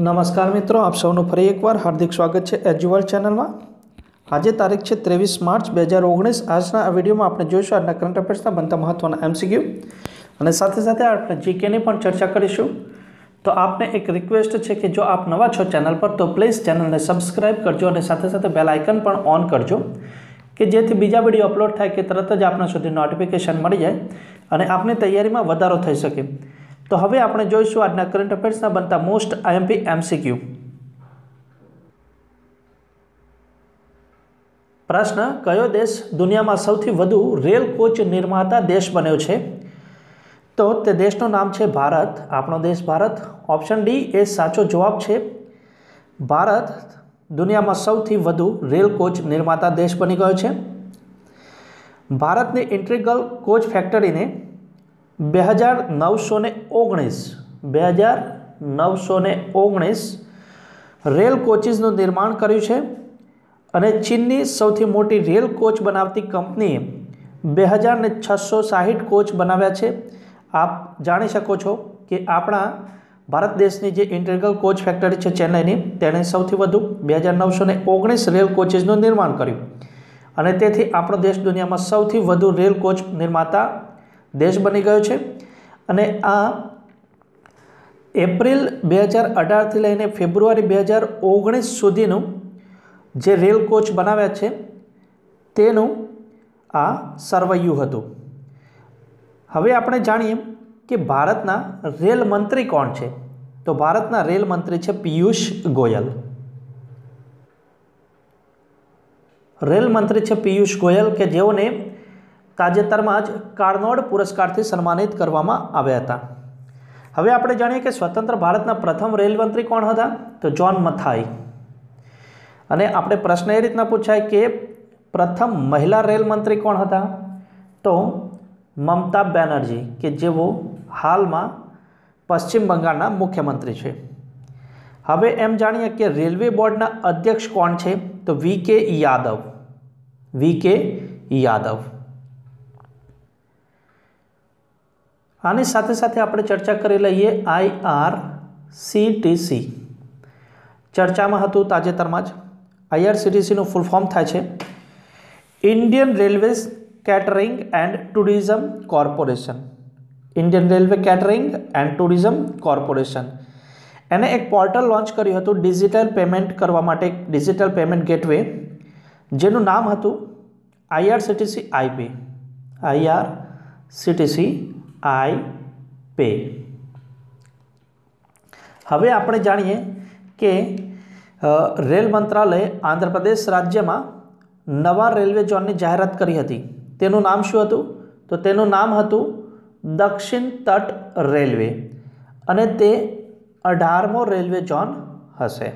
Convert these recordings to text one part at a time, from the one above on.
નમસ્કાર મિત્રો, આપ સૌનું ફરી એકવાર હાર્દિક સ્વાગત છે એજ્યુઅલ ચેનલમાં. આજે તારીખ છે ત્રેવીસ માર્ચ બે હજાર ઓગણીસ. આજના આ વિડીયોમાં આપણે જોઈશું આજના કરંટ અફેર્સના બનતા મહત્ત્વના એમસીક્યુ અને સાથે સાથે આપણે જીકેની પણ ચર્ચા કરીશું. તો આપને એક રિક્વેસ્ટ છે કે જો આપ નવા છો ચેનલ પર, તો પ્લીઝ ચેનલને સબસ્ક્રાઇબ કરજો અને સાથે સાથે બેલ આઇકન પણ ઓન કરજો. કે જેથી બીજા વીડિયો અપલોડ થાય કે તરત જ આપણા સુધી નોટિફિકેશન મળી જાય અને આપની તૈયારીમાં વધારો થઈ શકે. તો હવે આપણે જોઈશું આજના કરંટ અફેર્સના બનતા મોસ્ટ આઈએમપી એમસીક્યુ પ્રશ્ન, કયો દેશ દુનિયામાં સૌથી વધુ રેલ કોચ નિર્માતા દેશ બન્યો છે? તો તે દેશનું નામ છે ભારત. આપણો દેશ ભારત. ઓપ્શન ડી એ સાચો જવાબ છે. ભારત દુનિયામાં સૌથી વધુ રેલ કોચ નિર્માતા દેશ બની ગયો છે. ભારતની ઇન્ટ્રીગલ કોચ ફેક્ટરીને બે હજાર નવસો ઓગણીસ, બે હજાર નવસો ઓગણીસ રેલ કોચીસનું નિર્માણ કર્યું છે અને ચીનની સૌથી મોટી રેલ કોચ બનાવતી કંપનીએ બે હજાર છસો સાહીઠ કોચ બનાવ્યા છે. આપ જાણી શકો છો કે આપણા ભારત દેશની જે ઇન્ટિગ્રલ કોચ ફેક્ટરી છે ચેન્નઈની, તેણે સૌથી વધુ બે હજાર નવસો ઓગણીસ રેલ કોચીસનું નિર્માણ કર્યું. અને તેથી આપણો દેશ દુનિયામાં સૌથી વધુ રેલ કોચ નિર્માતા દેશ બની ગયો છે. અને આ એપ્રિલ બે હજાર અઢારથી લઈને ફેબ્રુઆરી બે હજાર ઓગણીસ સુધીનું જે રેલ કોચ બનાવ્યા છે, તેનું આ સર્વૈયું હતું. હવે આપણે જાણીએ કે ભારતના રેલ મંત્રી કોણ છે? તો ભારતના રેલ મંત્રી છે પિયુષ ગોયલ. રેલ મંત્રી છે પિયુષ ગોયલ કે જેઓને તાજેતરમાં જ કાર્નોડ પુરસ્કારથી સન્માનિત કરવામાં આવ્યા હતા. હવે આપણે જાણીએ કે સ્વતંત્ર ભારતના પ્રથમ રેલ મંત્રી કોણ હતા? તો જ્હોન મથાઈ. અને આપણે પ્રશ્ન એ રીતના પૂછાય કે પ્રથમ મહિલા રેલ મંત્રી કોણ હતા? તો મમતા બેનર્જી, કે જેઓ હાલમાં પશ્ચિમ બંગાળના મુખ્યમંત્રી છે. હવે એમ જાણીએ કે રેલવે બોર્ડના અધ્યક્ષ કોણ છે? તો વી કે યાદવ. વી કે યાદવ. આની સાથે સાથે આપણે ચર્ચા કરી લઈએ આઈઆરસીટીસી સીટીસી ચર્ચામાં હતું તાજેતરમાં જ. આઈઆરસીટીસીનું ફૂલ ફોર્મ થાય છે. Indian railways catering and tourism corporation Indian railway catering and tourism corporation એને એક પોર્ટલ લોન્ચ કર્યું હતું ડિજિટલ પેમેન્ટ કરવા માટે એક ડિજિટલ પેમેન્ટ ગેટવે જેનું નામ હતું IRCTC iPay IRCTC I pay. હવે આપણે જાણીએ કે રેલ મંત્રાલયે આંધ્રપ્રદેશ રાજ્યમાં નવા રેલવે ઝોનની જાહેરાત કરી હતી. તેનું નામ શું હતું? તો તેનું નામ હતું દક્ષિણ તટ રેલવે અને તે અઢારમો રેલવે ઝોન હશે.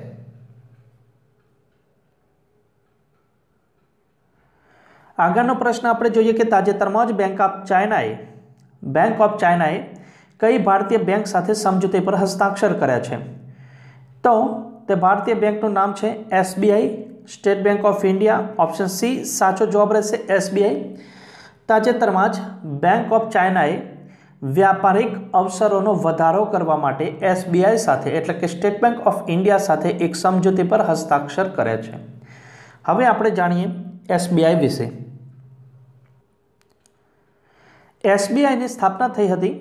આગળનો પ્રશ્ન આપણે જોઈએ કે તાજેતરમાં જ બેંક ઓફ ચાઇનાએ બેંક ઓફ ચાઇનાએ કઈ ભારતીય બેંક સાથે સમજૂતી પર હસ્તાક્ષર કર્યા છે? તો તે ભારતીય બેંકનું નામ છે SBI, state bank of India, option C, સાચો જવાબ રહેશે એસબીઆઈ. તાજેતરમાં જ બેંક ઓફ ચાઇનાએ વ્યાપારિક અવસરોનો વધારો કરવા માટે એસબીઆઈ સાથે એટલે કે સ્ટેટ બેંક ઓફ ઇન્ડિયા સાથે એક સમજૂતી પર હસ્તાક્ષર કર્યા છે. હવે આપણે જાણીએ એસબીઆઈ વિશે. એસબીઆઈની સ્થાપના થઈ હતી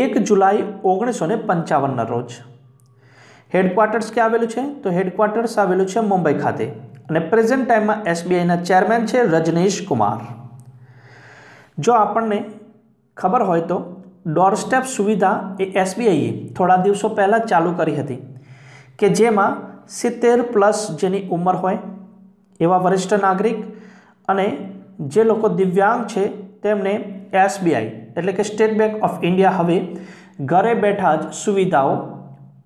એક જુલાઈ ઓગણીસો ને પંચાવનના રોજ. હેડક્વાર્ટર્સ ક્યાં આવેલું છે? તો હેડક્વાર્ટર્સ આવેલું છે મુંબઈ ખાતે અને પ્રેઝન્ટ ટાઈમમાં એસબીઆઈના ચેરમેન છે રજનીશ કુમાર. જો આપણને ખબર હોય તો ડોરસ્ટેપ સુવિધા એ એસબીઆઈએ થોડા દિવસો પહેલાં ચાલુ કરી હતી કે જેમાં સિત્તેર પ્લસ જેની ઉંમર હોય એવા વરિષ્ઠ નાગરિક અને જે લોકો દિવ્યાંગ છે તેમને એસબીઆઈ, એટલે કે સ્ટેટ બેંક ઓફ ઇન્ડિયા હવે ઘરે બેઠા જ સુવિધાઓ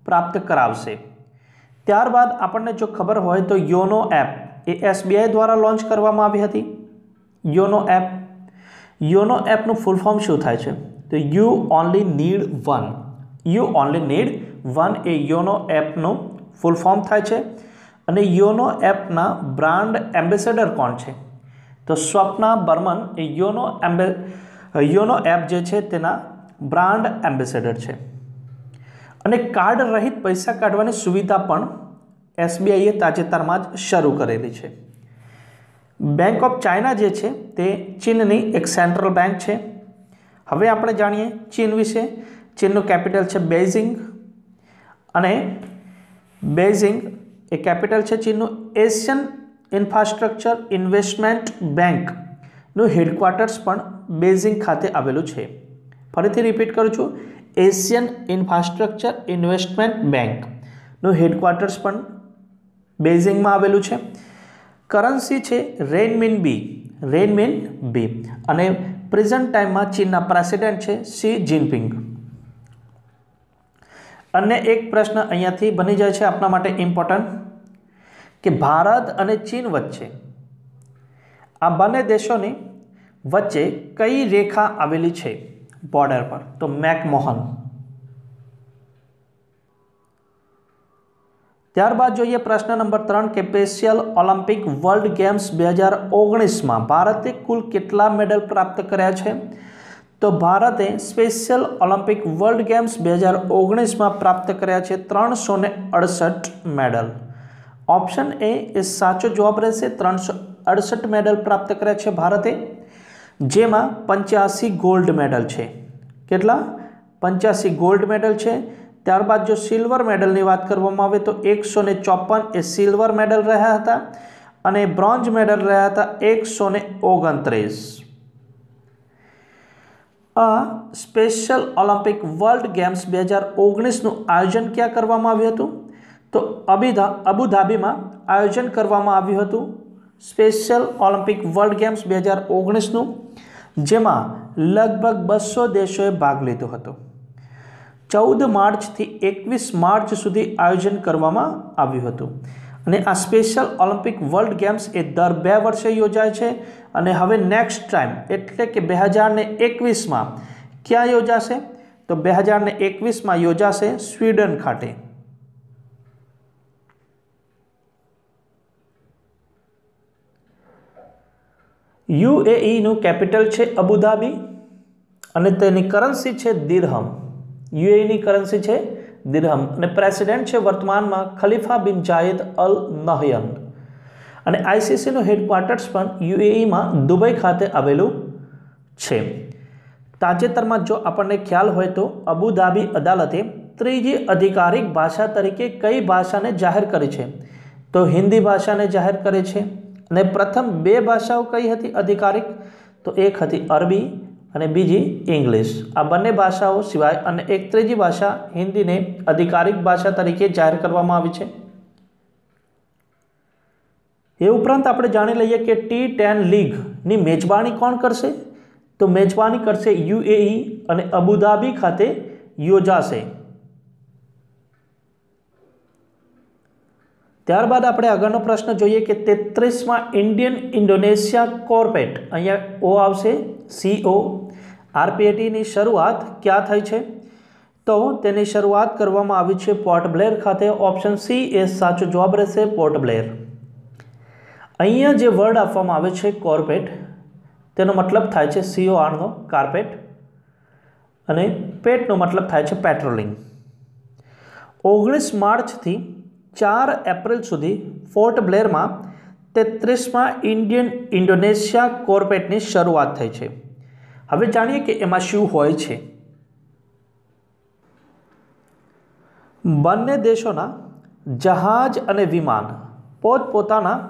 પ્રાપ્ત કરાવશે. ત્યારબાદ આપણને જો ખબર હોય તો યોનો એપ એ એસબીઆઈ દ્વારા લોન્ચ કરવામાં આવી હતી. યોનો એપ, યોનો એપનું ફૂલ ફોર્મ શું થાય છે? તો you only need one. You only need one A YONO એપનું ફૂલ ફોર્મ થાય છે. અને યોનો એપના બ્રાન્ડ એમ્બેસેડર કોણ છે? તો સ્વપ્ના બર્મન એ યોનો એમ્બે યોનો એપ જે છે તેના બ્રાન્ડ એમ્બેસેડર છે. અને કાર્ડ રહિત પૈસા કાઢવાની સુવિધા પણ એસબીઆઈએ તાજેતરમાં જ શરૂ કરેલી છે. બેંક ઓફ ચાઇના જે છે તે ચીનની એક સેન્ટ્રલ બેંક છે. હવે આપણે જાણીએ ચીન વિશે. ચીનનું કેપિટલ છે બેઝિંગ અને બેઝિંગ એ કેપિટલ છે ચીનનું એશિયન ઇન્ફ્રાસ્ટ્રક્ચર ઇન્વેસ્ટમેન્ટ બેંકનું હેડક્વાર્ટર્સ પણ બેઝિંગ ખાતે આવેલું છે. ફરીથી રિપીટ કરું છું. એશિયન ઇન્ફ્રાસ્ટ્રક્ચર ઇન્વેસ્ટમેન્ટ બેંકનું હેડક્વાર્ટર્સ પણ બેઝિંગમાં આવેલું છે. કરન્સી છે રેનમિન બી રેનમિન બી અને પ્રેઝન્ટ ટાઈમમાં ચીનના પ્રેસિડેન્ટ છે શી જિનપિંગ. અને એક પ્રશ્ન અહીંયાથી બની જાય છે આપણા માટે ઇમ્પોર્ટન્ટ કે ભારત અને ચીન વચ્ચે આ બંને દેશોની વચ્ચે કઈ રેખા આવેલી છે બોર્ડર પર? તો મેકમોહન. ત્યારબાદ જોઈએ પ્રશ્ન નંબર ત્રણ કે સ્પેશિયલ ઓલિમ્પિક વર્લ્ડ ગેમ્સ બે હજાર ઓગણીસમાં ભારતે કુલ કેટલા મેડલ પ્રાપ્ત કર્યા છે? તો ભારતે સ્પેશિયલ ઓલિમ્પિક વર્લ્ડ ગેમ્સ બે હજાર ઓગણીસમાં પ્રાપ્ત કર્યા છે ત્રણસો અડસઠ મેડલ. ઓપ્શન એ એ સાચો જવાબ રહેશે ત્રણસો અડસઠ મેડલ પ્રાપ્ત કર્યા છે ભારતે, જેમાં પંચ્યાસી ગોલ્ડ મેડલ છે. કેટલા? પંચ્યાસી ગોલ્ડ મેડલ છે. ત્યારબાદ જો સિલ્વર મેડલની વાત કરવામાં આવે તો એકસો ને ચોપન એ સિલ્વર મેડલ રહ્યા હતા અને બ્રોન્ઝ મેડલ રહ્યા હતા એકસો ને ઓગણત્રીસ. આ સ્પેશિયલ ઓલિમ્પિક વર્લ્ડ ગેમ્સ બે હજાર ઓગણીસનું આયોજન ક્યાં કરવામાં આવ્યું હતું? તો અબીધા અબુધાબીમાં આયોજન કરવામાં આવ્યું હતું. સ્પેશિયલ ઓલિમ્પિક વર્લ્ડ ગેમ્સ બે હજાર ઓગણીસનું, જેમાં લગભગ બસો દેશોએ ભાગ લીધો હતો. ચૌદ માર્ચથી એકવીસ માર્ચ સુધી આયોજન કરવામાં આવ્યું હતું. અને આ સ્પેશિયલ ઓલિમ્પિક વર્લ્ડ ગેમ્સ એ દર બે વર્ષે યોજાય છે અને હવે નેક્સ્ટ ટાઈમ એટલે કે બે હજારને એકવીસમાં ક્યાં યોજાશે? તો બે હજારને એકવીસમાં યોજાશે સ્વીડન ખાતે. યુએઈનું કેપિટલ છે અબુધાબી અને તેની કરન્સી છે દિરહમ. યુએઈની કરન્સી છે દિરહમ અને પ્રેસિડેન્ટ છે વર્તમાનમાં ખલીફા બિન જાયદ અલ નહયન. અને આઈસીસીનું હેડક્વાર્ટર્સ પણ યુએઈમાં દુબઈ ખાતે આવેલું છે. તાજેતરમાં જો આપણને ખ્યાલ હોય તો અબુધાબી અદાલતે ત્રીજી અધિકારિક ભાષા તરીકે કઈ ભાષાને જાહેર કરી છે? તો હિન્દી ભાષાને જાહેર કરે છે. અને પ્રથમ બે ભાષાઓ કઈ હતી? અધિકારિક, તો એક હતી અરબી અને બીજી ઇંગ્લિશ. આ બંને ભાષાઓ સિવાય અને એક ત્રીજી ભાષા હિન્દીને અધિકારિક ભાષા તરીકે જાહેર કરવામાં આવી છે. એ ઉપરાંત આપણે જાણી લઈએ કે ટી ટેન લીગની મેજબાની કોણ કરશે? તો મેજબાની કરશે યુએઈ અને અબુધાબી ખાતે યોજાશે. ત્યારબાદ આપણે આગળનો પ્રશ્ન જોઈએ કે તેત્રીસમાં ઇન્ડિયન ઇન્ડોનેશિયા કોર્પેટ, અહીંયા ઓ આવશે સીઓ આરપીએટીની શરૂઆત ક્યાં થઈ છે? તો તેની શરૂઆત કરવામાં આવી છે પોર્ટ બ્લેર ખાતે. ઓપ્શન સી એ સાચો જવાબ રહેશે પોર્ટ બ્લેર. અહીંયા જે વર્ડ આપવામાં આવે છે કોર્પેટ, તેનો મતલબ થાય છે સીઓ આરનો કાર્પેટ અને પેટનો મતલબ થાય છે પેટ્રોલિંગ. ઓગણીસ માર્ચથી ચાર એપ્રિલ સુધી ફોર્ટ બ્લેરમાં તેત્રીસમાં ઇન્ડિયન ઇન્ડોનેશિયા કોર્પેટની શરૂઆત થઈ છે. હવે જાણીએ કે એમાં શું હોય છે. બંને દેશોના જહાજ અને વિમાન પોતપોતાના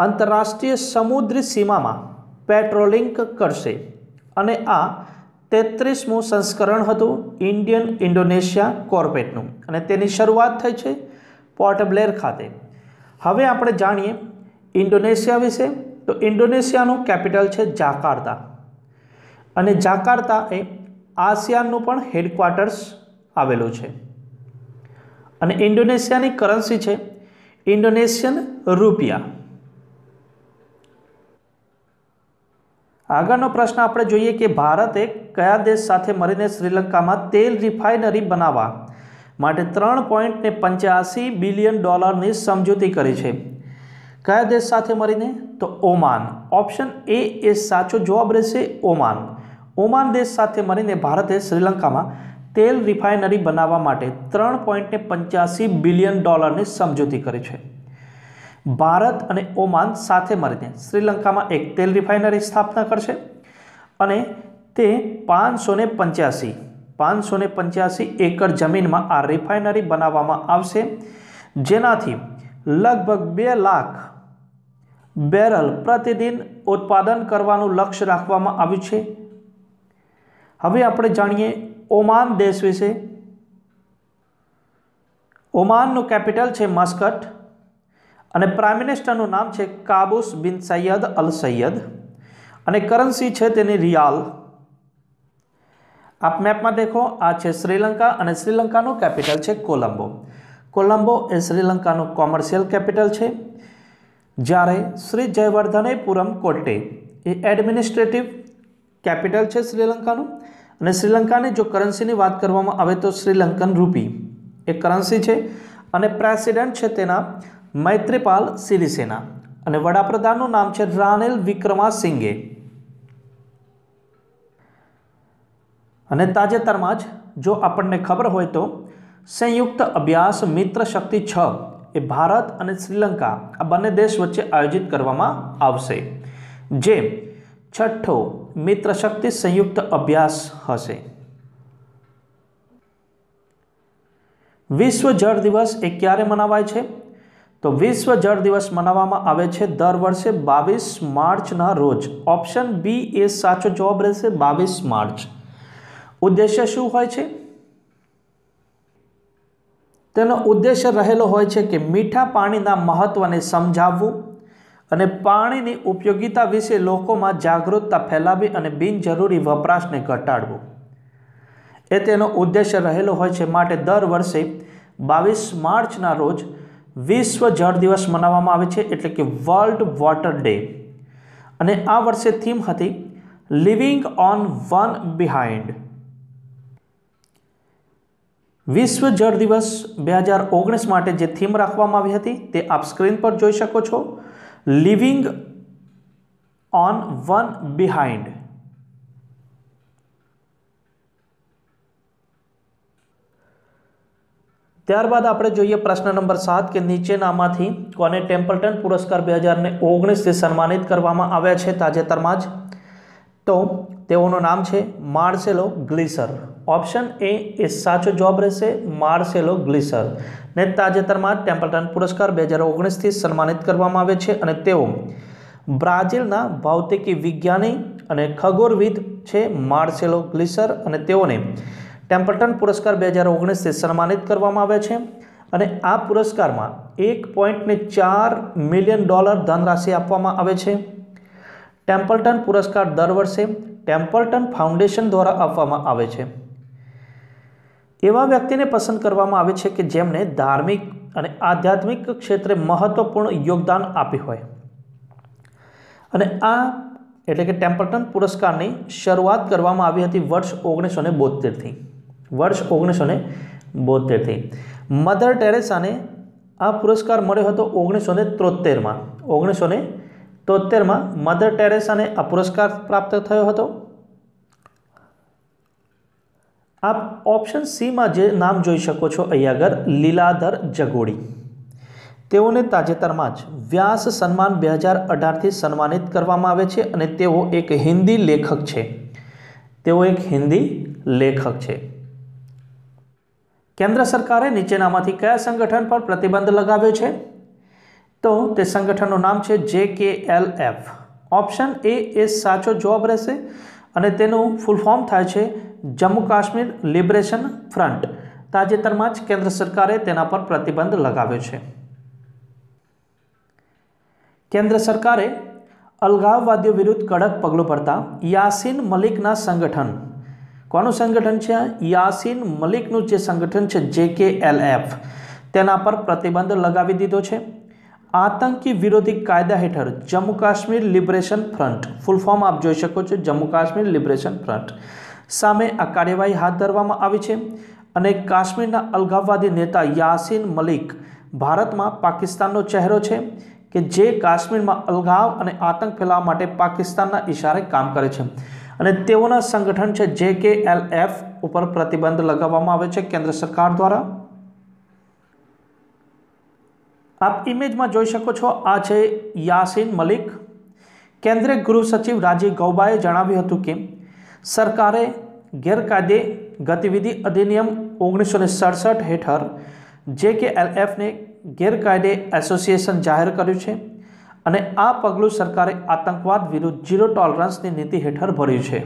આંતરરાષ્ટ્રીય સમુદ્રી સીમામાં પેટ્રોલિંગ કરશે અને આ તેત્રીસમું સંસ્કરણ હતું ઇન્ડિયન ઇન્ડોનેશિયા કોર્પેટનું અને તેની શરૂઆત થઈ છે પોર્ટ બ્લેર ખાતે. હવે આપણે જાણીએ ઇન્ડોનેશિયા વિશે. તો ઇન્ડોનેશિયાનું કેપિટલ છે જાકાર્તા. અને જાકાર્તા એ આસિયાનનું પણ હેડક્વાર્ટર્સ આવેલું છે. અને ઇન્ડોનેશિયાની કરન્સી છે ઇન્ડોનેશિયન રૂપિયા. આગળનો પ્રશ્ન આપણે જોઈએ કે ભારતે કયા દેશ સાથે મળીને શ્રીલંકામાં તેલ રિફાઇનરી બનાવવા માટે ત્રણ પોઈન્ટ ને પંચ્યાસી બિલિયન ડોલરની સમજૂતી કરી છે. કયા દેશ સાથે મળીને? તો ઓમાન. ઓપ્શન એ એ સાચો જવાબ રહેશે ઓમાન. ઓમાન દેશ સાથે મળીને ભારતે શ્રીલંકામાં તેલ રિફાઇનરી બનાવવા માટે ત્રણ પોઈન્ટને પંચ્યાસી બિલિયન ડોલરની સમજૂતી કરી છે. ભારત અને ઓમાન સાથે મળીને શ્રીલંકામાં એક તેલ રિફાઇનરી સ્થાપના કરશે અને તે પાંચસો ને પંચ્યાસી પાંચસો ને પંચ્યાસી એકર જમીનમાં આ રિફાઇનરી બનાવવામાં આવશે. જેનાથી લગભગ બે લાખ બેરલ પ્રતિદિન ઉત્પાદન કરવાનું લક્ષ્ય રાખવામાં આવ્યું છે. હવે આપણે જાણીએ ઓમાન દેશ વિશે. ઓમાનનું કેપિટલ છે મસ્કટ અને પ્રાઇમ મિનિસ્ટરનું નામ છે કાબુસ બિન સૈયદ અલ સૈયદ અને કરન્સી છે તેની રિયાલ. આપ મેપમાં દેખો, આ છે શ્રીલંકા અને શ્રીલંકાનું કેપિટલ છે કોલંબો. કોલંબો એ શ્રીલંકાનું કોમર્શિયલ કેપિટલ છે. જ્યારે શ્રી જયવર્ધનેપુરમ કોટ્ટે એ એડમિનિસ્ટ્રેટિવ કેપિટલ છે શ્રીલંકાનું. અને શ્રીલંકાની જો કરન્સીની વાત કરવામાં આવે તો શ્રીલંકન રૂપી એ કરન્સી છે. અને પ્રેસિડેન્ટ છે તેના મૈત્રીપાલ સિરિસેના. અને વડાપ્રધાનનું નામ છે રાનિલ વિક્રમાસિંઘે. અને તાજેતરમાં જ જો આપણને ખબર હોય તો સંયુક્ત અભ્યાસ મિત્ર શક્તિ છ એ ભારત અને શ્રીલંકા, આ બંને દેશ વચ્ચે આયોજિત કરવામાં આવશે, જે છઠ્ઠો મિત્ર શક્તિ સંયુક્ત અભ્યાસ હશે. વિશ્વ જળ દિવસ એ ક્યારે મનાવાય છે? તો વિશ્વ જળ દિવસ મનાવવામાં આવે છે દર વર્ષે બાવીસ માર્ચના રોજ. ઓપ્શન બી એ સાચો જવાબ રહેશે બાવીસ માર્ચ. ઉદ્દેશ્ય શું હોય છે? તેનો ઉદ્દેશ્ય રહેલો હોય છે કે મીઠા પાણીના મહત્ત્વને સમજાવવું અને પાણીની ઉપયોગિતા વિશે લોકોમાં જાગૃતતા ફેલાવી અને બિનજરૂરી વપરાશને ઘટાડવું. એ તેનો ઉદ્દેશ્ય રહેલો હોય છે માટે દર વર્ષે બાવીસ માર્ચના રોજ વિશ્વ જળ દિવસ મનાવવામાં આવે છે એટલે કે વર્લ્ડ વોટર ડે. અને આ વર્ષે થીમ હતી લિવિંગ ઓન વન બિહાઇન્ડ. વિશ્વ જળ દિવસ બે હજાર ઓગણીસ માટે જે થીમ રાખવામાં આવી હતી, તે આપ સ્ક્રીન પર જોઈ શકો છો. લિવિંગ ઓન વન બિહાઇન્ડ ત્યારબાદ આપણે જોઈએ પ્રશ્ન નંબર સાત કે નીચેનામાંથી કોને ટેમ્પલટન પુરસ્કાર બે હજારને ઓગણીસથી સન્માનિત કરવામાં આવ્યા છે તાજેતરમાં જ? તો તેઓનું નામ છે માર્સેલો ગ્લિસર. ઓપ્શન એ એ સાચો જવાબ રહેશે. માર્સેલો ગ્લિસર ને તાજેતરમાં ટેમ્પલટન પુરસ્કાર બે હજાર ઓગણીસથી સન્માનિત કરવામાં આવે છે અને તેઓ બ્રાઝિલના ભૌતિકી વિજ્ઞાની અને ખગોળવિદ છે. માર્સેલો ગ્લિસર અને તેઓને ટેમ્પલટન પુરસ્કાર બે હજાર ઓગણીસથી સન્માનિત કરવામાં આવે છે. અને આ પુરસ્કારમાં એક પોઈન્ટને ચાર મિલિયન ડોલર ધનરાશિ આપવામાં આવે છે. ટેમ્પલટન પુરસ્કાર દર વર્ષે ટેમ્પલટન ફાઉન્ડેશન દ્વારા આપવામાં આવે છે. એવા વ્યક્તિને પસંદ કરવામાં આવે છે કે જેમણે ધાર્મિક અને આધ્યાત્મિક ક્ષેત્રે મહત્વપૂર્ણ યોગદાન આપ્યું હોય. અને આ એટલે કે ટેમ્પલ્ટન પુરસ્કારની શરૂઆત કરવામાં આવી હતી વર્ષ ઓગણીસો ને બોતેરથી વર્ષ ઓગણીસો ને બોતેરથી મધર ટેરેસાને આ પુરસ્કાર મળ્યો હતો ઓગણીસો ને ત્રોતેરમાં ઓગણીસો ને તોતેરમાં મધર ટેરેસાને આ પુરસ્કાર પ્રાપ્ત થયો હતો. આપ ઓપ્શન સીમાં જે નામ જોઈ શકો છો અહીં આગળ, લીલાધર જગોડી. તેઓને તાજેતરમાં જ વ્યાસ સન્માન બે હજાર અઢારથી સન્માનિત કરવામાં આવે છે અને તેઓ એક હિન્દી લેખક છે. તેઓ એક હિન્દી લેખક છે. કેન્દ્ર સરકારે નીચેનામાંથી કયા સંગઠન પર પ્રતિબંધ લગાવ્યો છે? તો તે સંગઠનનું નામ છે જે કે એલ એફ. ઓપ્શન એ એ સાચો જવાબ રહેશે. અને તેનું ફૂલ ફોર્મ થાય છે જમ્મુ કાશ્મીર લિબરેશન ફ્રન્ટ તાજેતરમાં જ કેન્દ્ર સરકારે તેના પર પ્રતિબંધ લગાવ્યો છે. કેન્દ્ર સરકારે અલગાવવાદીઓ વિરુદ્ધ કડક પગલું ભરતા યાસીન મલિકના સંગઠન. કોનું સંગઠન છે? યાસીન મલિકનું જે સંગઠન છે જે કે એલ એફ તેના પર પ્રતિબંધ લગાવી દીધો છે. આતંકી વિરોધી કાયદા હેઠળ Jammu Kashmir liberation front. Full form આપ જોઈ શકો છો, જમ્મુ કાશ્મીર લિબરેશન ફ્રન્ટ. સામે આ કાર્યવાહી હાથ ધરવામાં આવી છે અને કાશ્મીરના અલગાવવાદી નેતા યાસીન મલિક ભારતમાં પાકિસ્તાનનો ચહેરો છે કે જે કાશ્મીરમાં અલગાવ અને આતંક ફેલાવવા માટે પાકિસ્તાનના ઇશારે કામ કરે છે. અને તેઓના સંગઠન છે જે કે એલ એફ ઉપર પ્રતિબંધ લગાવવામાં આવે છે કેન્દ્ર સરકાર દ્વારા. આપ ઇમેજમાં જોઈ શકો છો, આ છે યાસીન મલિક. કેન્દ્રીય ગૃહ સચિવ રાજીવ ગૌબાએ જણાવ્યું હતું કે, સરકારે ગેરકાયદે ગતિવિધિ અધિનિયમ ઓગણીસો સડસઠ હેઠળ જે કે એલએફને ગેરકાયદે એસોસિએશન જાહેર કર્યું છે અને આ પગલું સરકારે આતંકવાદ વિરુદ્ધ ઝીરો ટોલરન્સની નીતિ હેઠળ ભર્યું છે.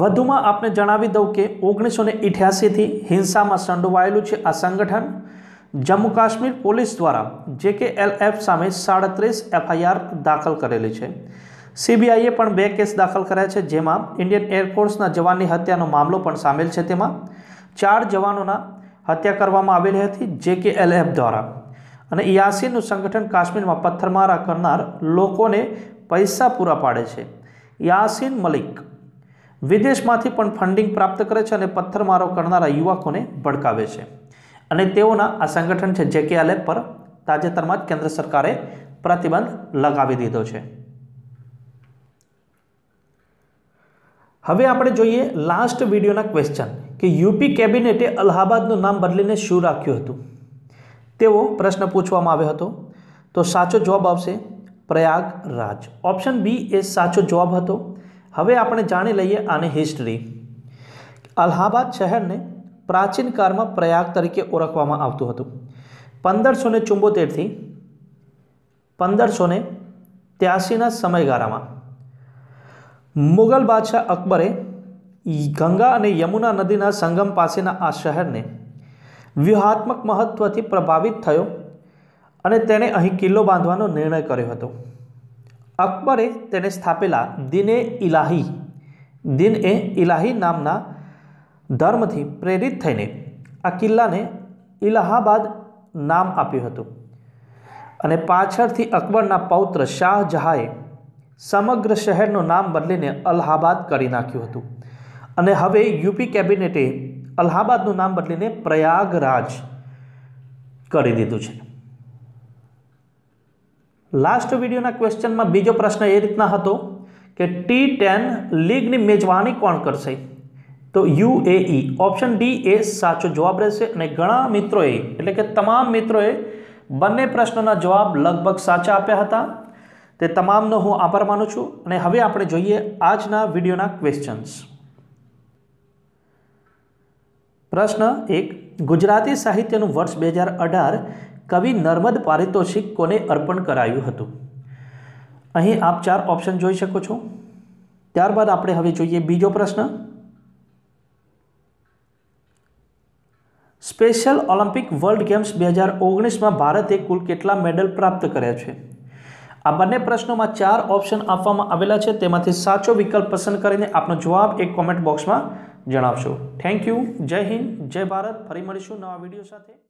વધુમાં આપને જણાવી દઉં કે ઓગણીસો ને ઇઠ્યાસીથી હિંસામાં સંડોવાયેલું છે આ સંગઠન. જમ્મુ કાશ્મીર પોલીસ દ્વારા જે કે એલએફ સામે સાડત્રીસ એફઆઈઆર દાખલ કરેલી છે. સીબીઆઈએ પણ બે કેસ દાખલ કર્યા છે, જેમાં ઇન્ડિયન એરફોર્સના જવાનની હત્યાનો મામલો પણ સામેલ છે તેમાં. ચાર જવાનોના હત્યા કરવામાં આવેલી હતી જે કે એલએફ દ્વારા. અને યાસીનનું સંગઠન કાશ્મીરમાં પથ્થરમારા કરનાર લોકોને પૈસા પૂરા પાડે છે. યાસીન મલિક વિદેશમાંથી પણ ફંડિંગ પ્રાપ્ત કરે છે અને પથ્થરમારો કરનારા યુવકોને ભડકાવે છે. અને તેઓના આ સંગઠન છે જે કે એલએફ પર તાજેતરમાં જ કેન્દ્ર સરકારે પ્રતિબંધ લગાવી દીધો છે. હવે આપણે જોઈએ લાસ્ટ વિડીયોના ક્વેશ્ચન કે યુપી કેબિનેટે અલ્હાબાદનું નામ બદલીને શું રાખ્યું હતું? તેવો પ્રશ્ન પૂછવામાં આવ્યો હતો. તો સાચો જવાબ આવશે પ્રયાગરાજ. ઓપ્શન બી એ સાચો જવાબ હતો. હવે આપણે જાણી લઈએ આની હિસ્ટરી અલ્હાબાદ શહેરને પ્રાચીન કાળમાં પ્રયાગ તરીકે ઓળખવામાં આવતું હતું. પંદરસો ને ચુંબોતેરથી પંદરસો ને ત્યાસીના સમયગાળામાં મુગલ બાદશાહ અકબરે ગંગા અને યમુના નદીના સંગમ પાસેના આ શહેરને વ્યૂહાત્મક મહત્ત્વથી પ્રભાવિત થયો અને તેણે અહીં કિલ્લો બાંધવાનો નિર્ણય કર્યો હતો. અકબરે તેને સ્થાપેલા દિને ઇલાહી. દિન એ ઇલાહી નામના ધર્મથી પ્રેરિત થઈને આ કિલ્લાને ઇલાહાબાદ નામ આપ્યું હતું. અને પાછળથી અકબરના પૌત્ર શાહજહાએ સમગ્ર શહેરનું નામ બદલીને અલ્હાબાદ કરી નાખ્યું હતું. અને હવે યુપી કેબિનેટે અલ્હાબાદનું નામ બદલીને પ્રયાગરાજ કરી દીધું છે. લાસ્ટ વિડીયોના ક્વેશ્ચનમાં બીજો પ્રશ્ન એ રીતના હતો કે ટી ટેન લીગની મેજબાની કોણ કરશે? તો યુએઈ ઓપ્શન ડી એ સાચો જવાબ રહેશે અને ઘણા મિત્રોએ, એટલે કે તમામ મિત્રોએ બંને પ્રશ્નોના જવાબ લગભગ સાચા આપ્યા હતા. તે તમામનો હું આભાર માનું છું અને હવે આપણે જોઈએ આજના વિડીયોના ક્વેશ્ચન્સ પ્રશ્ન એક, ગુજરાતી સાહિત્યનું વર્ષ બે હજાર અઢાર કવિ નર્મદ પારિતોષિક કોને અર્પણ કરાયું હતું? અહીં આપ ચાર ઓપ્શન જોઈ શકો છો. ત્યારબાદ આપણે હવે જોઈએ બીજો પ્રશ્ન. સ્પેશિયલ ઓલિમ્પિક વર્લ્ડ ગેમ્સ બે હજાર ઓગણીસમાં ભારતે કુલ કેટલા મેડલ પ્રાપ્ત કર્યા છે? આ બંને પ્રશ્નોમાં ચાર ઓપ્શન આપવામાં આવેલા છે. તેમાંથી સાચો વિકલ્પ પસંદ કરીને આપનો જવાબ એક કોમેન્ટ બોક્સમાં જણાવશો. થેન્ક યુ જય હિન્દ. જય ભારત. ફરી મળીશું નવા વીડિયો સાથે.